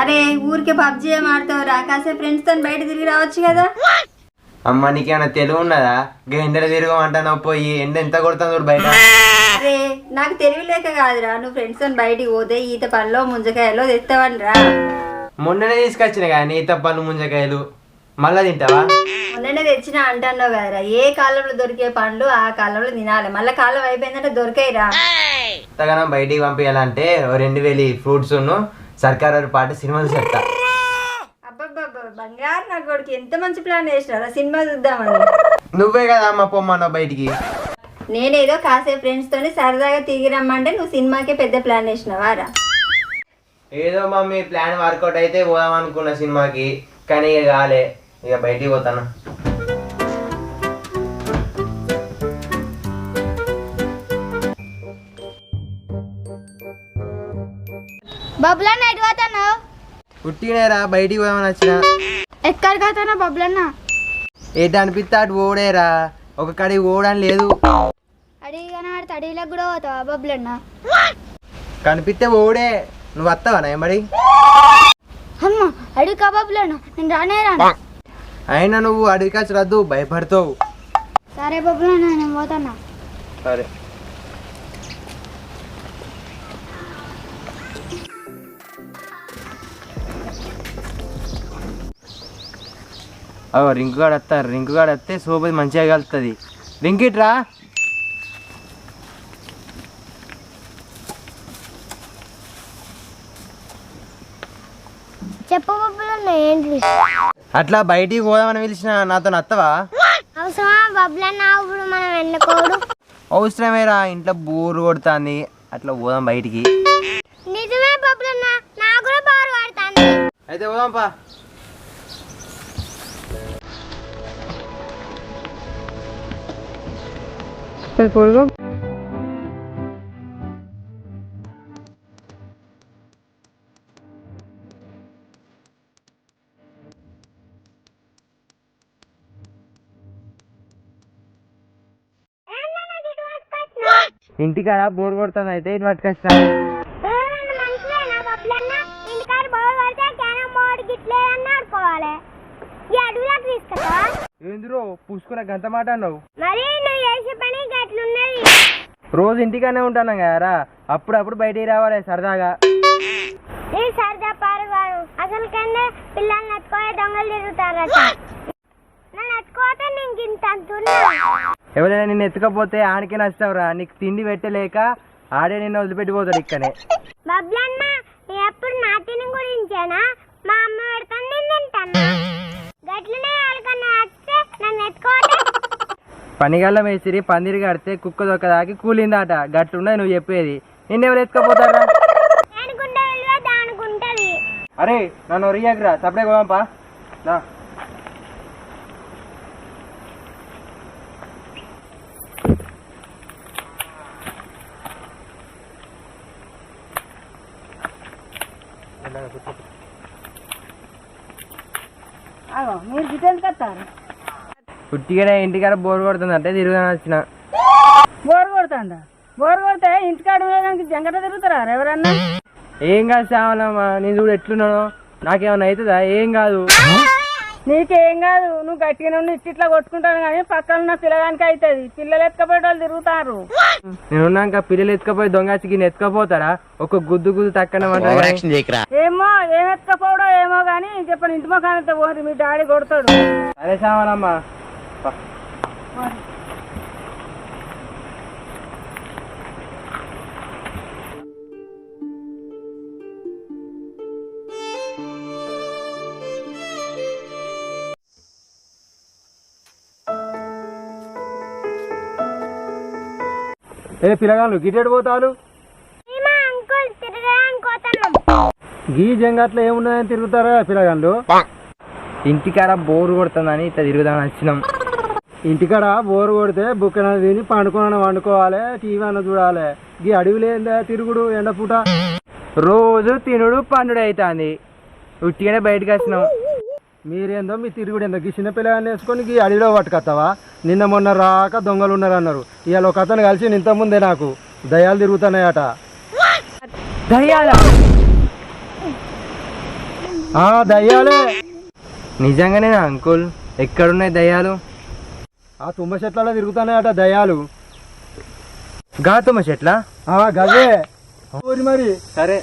అరే ఊరికే పబ్జీ ఏం ఆడతావురా? కాసేపు ఫ్రెండ్స్తో బయట తిరిగి రావచ్చు కదా? అమ్మ నీకేమైనా తెలివి ఉన్నదా? గా ఎండలు తిరగమంటావు పోయి ఎండ ఎంత కొడుతుంది చూడు బయట. అరే నాకు తెలివి లేక కాదురా. నువ్వు ఫ్రెండ్స్తో బయటికి పోతే ఈత పళ్ళలో ముంజకాయలో తెస్తావని రా మొన్ననే తీసుకొచ్చిన కానీ ఈత పళ్ళు ముంజకాయలు. మళ్ళా తింటావా? మొన్ననే తెచ్చిన అంటున్నావు కదరా. ఏ కాలంలో దొరికే పండ్లు ఆ కాలంలో తినాలి. మళ్ళీ కాలం అయిపోయిందంటే దొరికాయిరా. ఎంతగానో బయటికి పంపించాలంటే ఓ రెండు వేలు ఫ్రూట్స్ సర్కారు పాట సినిమాలు చెప్తా. బంగారు నా కొడుకు ఎంత మంచి ప్లాన్ వేసినారా సినిమా చూద్దామని. నువ్వే కదా అమ్మ పొమ్మన్నావు బయటికి. నేనేదో కాసేపు ఫ్రెండ్స్ తోని సరదాగా తిరిగి రమ్మంటే నువ్వు సినిమాకే పెద్ద ప్లాన్ వేసినావా రా. ఏదో మమ్మీ ప్లాన్ వర్కౌట్ అయితే పోదాం అనుకున్న సినిమాకి కానీ ఇక కాలే ఇక బయటికి పోతాను. బబ్లన్న ఎటు పోతున్నావు పుట్టినేరా బయటికి పోదామని వచ్చిన. ఎక్కడికి పోతున్నావు బబ్లన్న? ఏటి అనిపిస్తే అటు ఓడేరా ఒక కడికి ఓడని లేదు. అడిగి కనబడితే అడవిలోకి కూడా పోతావా బబ్లన్న? కనిపిస్తే ఓడే నువ్వు వస్తావా మరి? అమ్మ అడిగి కా బబ్లన్న? నేను రానే రాను. అయినా నువ్వు అడిగికాచి రద్దు భయపడతావు. సరే బబ్లన్న నేను పోతున్నా సరే. అవ రింకు గాడు వస్తారు రింకు గాడు వస్తే సోపది మంచిగా కలుస్తుంది రింకిట్రా చెప్పు బబ్లన్న ఏంటి? అట్లా బయటికి పోదామని పిలిచిన నాతో నత్తవా? అవసరమా? బబ్లన్న ఇప్పుడు మనం ఎన్నుకోడు. అవసరమేరా ఇంట్లో బోరు కొడుతుంది. అట్లా పోదాం బయటికి. నిజమే నాకు కూడా బాగా పడుతుంది అయితే పోదాం పా ఇంటికాడ బోర్ కొడుతుంది అయితే ఇటు పట్టుకొస్తా. ఏందిరో పూసుకున్న గంట మాట అన్నావు. మరి నువ్వు చేసే పని గట్లున్నది రోజు ఇంటికానే ఉంటాను కదరా. అప్పుడప్పుడు బయటికి రావాలి సరదాగా. నీ సరదా పారుగాను అసలు కన్నా పిల్లల్ని ఎత్తుకోలే దొంగలు తిరుగుతారట. నన్ను ఎత్తుకోతే నేను ఇంత అంటున్నా ఎవరైనా నిన్ను ఎత్తుకపోతే ఆడికే నచ్చావురా నీకు తిండి పెట్టలేక ఆడే నిన్ను వదిలిపెట్టిపోతాడు ఇక్కనే బబ్లన్న ఎప్పుడు నా తిని గురించేనా? పనిగల్ల మేసిరి పందిరి కడితే కుక్క దొక్క దాకి కూలిందట. గట్లున్నది నువ్వు చెప్పేది. నిన్నెవరు ఎత్తుకపోతారా? అరే నన్ను రియాగ్రా సపడే పోదాంపా నా మీరు గిటెందుకు వస్తారు పుట్టిగానే ఇంటికాడ బోర్ కొడుతుంది అంటే తిరుగుదాని వచ్చిన. బోర్ కొడుతుందా? బోర్ కొడితే ఇంటికాడ ఉండడానికి జంగట తిరుగుతారా ఎవరన్నా? ఏం కాదు శ్యామలమ్మ నేను చూడు ఎట్లున్నాను. నాకేమన్నా అవుతుందా ఏం కాదు. నీకేం కాదు నువ్వు గట్టిగానే ఉండి ఇట్లా కొట్టుకుంటాను కానీ పక్కన ఉన్న పిల్లగానికి అవుతుంది పిల్లలు ఎత్తుకపోయే వాళ్ళు తిరుగుతారు. నేనున్నాక పిల్లలు ఎత్తుకపోయి దొంగచ్చికి ఎత్తుకపోతారా ఒక గుద్దు గుద్దు తక్కన ఏమో ఏం ఎత్తుకపోవడో ఏమో కానీ చెప్పండి ఇంటి మొఖానితో పోరు మీ డాడీ కొడతాడు. అరే శ్యామలమ్మ పా. ఏ పిల్లగాళ్ళు గిటెడు పోతున్నాం గీ జంగట్లో ఏమున్నదని తిరుగుతారా పిల్లగాళ్ళు? ఇంటికాడ బోరు కొడుతుందని ఇట్లా తిరుగుదామని వచ్చినాం. ఇంటికాడ బోరు కొడితే బుక్కన తిని పండుకున్న వండుకోవాలి టీవీ అన్న చూడాలి. ఈ అడవిలో ఏందా తిరుగుడు ఎండపూట రోజు తినుడు పండుడు అవుతుంది ఉట్టిగానే బయటకు వచ్చినాం. మీరేందో మీ తిరుగుడు ఏందో? ఈ చిన్న పిల్లగాన్ని వేసుకొని ఈ అడవిలో పట్టుకొస్తావా? నిన్న మొన్న రాక దొంగలు ఉన్నారు అన్నారు ఇవాళ ఒక అతను కలిసి ఇంత ముందే నాకు దయాలు తిరుగుతున్నాయట. దయ్యాలా? దయ్యాలే. నిజంగానే అంకుల్ ఎక్కడున్నాయి దయ్యాలు? ఆ తుమ్మ చెట్లలో తిరుగుతున్నాయట దయ్యాలు. గాతుమ్మ చెట్ల? ఆ గదే ఊరి మరి. సరే.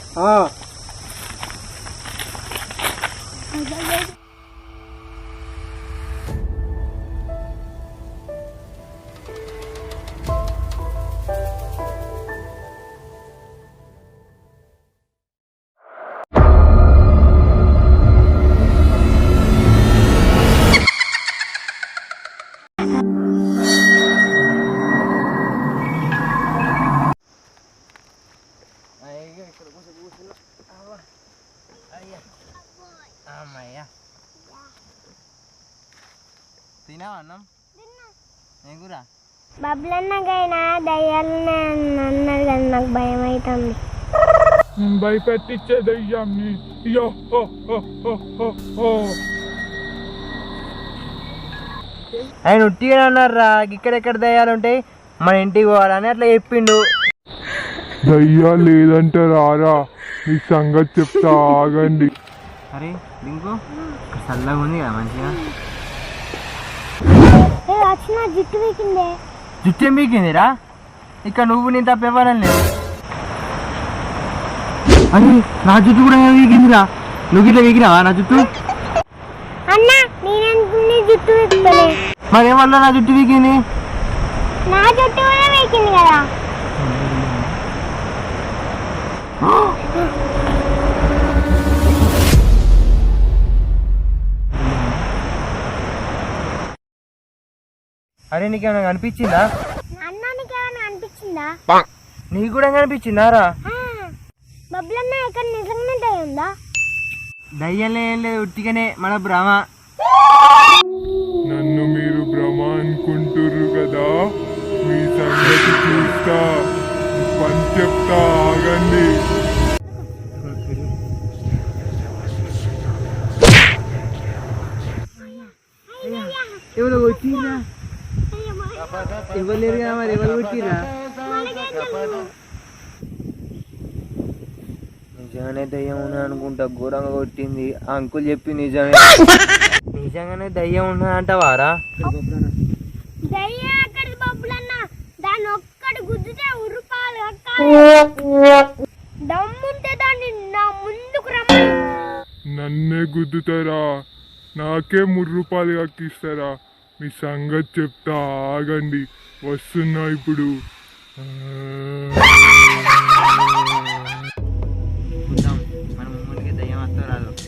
బబ్బులన్నకైనా దయ్యాలనే అన్నారు కానీ నాకు భయం అవుతుంది భయపెట్టించే దయ్యాన్ని యో హో హో హో హో హో. ఆయన ఉట్టిగా అన్నారా ఇక్కడెక్కడ దయ్యాలు ఉంటాయి మన ఇంటికి పోవాలని అట్లా చెప్పిండు. దయ్యా లేదంటే రారా నీ సంగతి చెప్తా ఆగండి. అరే దింకు చల్లగా ఉంది కదా మంచిగా. ఏ వచ్చిన జుట్టు వీకిందే జుట్టు ఏం పీకిందిరా ఇక్కడ నువ్వు నేను తప్ప ఇవ్వాలని లేదు అరే నా జుట్టు కూడా వీకిందిరా నువ్వు ఇట్లా వీకినావా నా జుట్టు? అన్న నేనంటే నీ జుట్టు వీకుతలే మరి ఏమన్నా నా జుట్టు వీకింది నా జుట్టు కూడా వీకింది కదా. అరే నీకేమైనా కనిపించిందా? అన్నానికి ఏమైనా అనిపించిందా నీకు కూడా కనిపించిందా రా బబ్బులన్న ఇక్కడ నిజంగానే దయ్యం ఉందా? దయ్యం ఏం లేదు ఉట్టిగానే మన భ్రమ. నన్ను మీరు భ్రమ అనుకుంటుర్రు కదా. మీ సంగతి చూస్తా. పని చెప్తా ఆగండి. ఎవరు వచ్చిర్రా ఎవరు లేరు కదా మరి ఎవరు వచ్చిర్రా నిజంగానే దయ్యం ఉన్నా అనుకుంటా ఘోరంగా కొట్టింది. ఆ అంకుల్ చెప్పి నిజమే. నిజంగానే దయ్యం ఉన్నా అంటావారా? నన్నే గుద్దుతారా? నాకే మూడు రూపాయలు కక్కిస్తారా? మీ సంగతి చెప్తా ఆగండి. వస్తున్నా ఇప్పుడు. ఆ. మన ముందుకి దయ్యం వస్తా రాదు.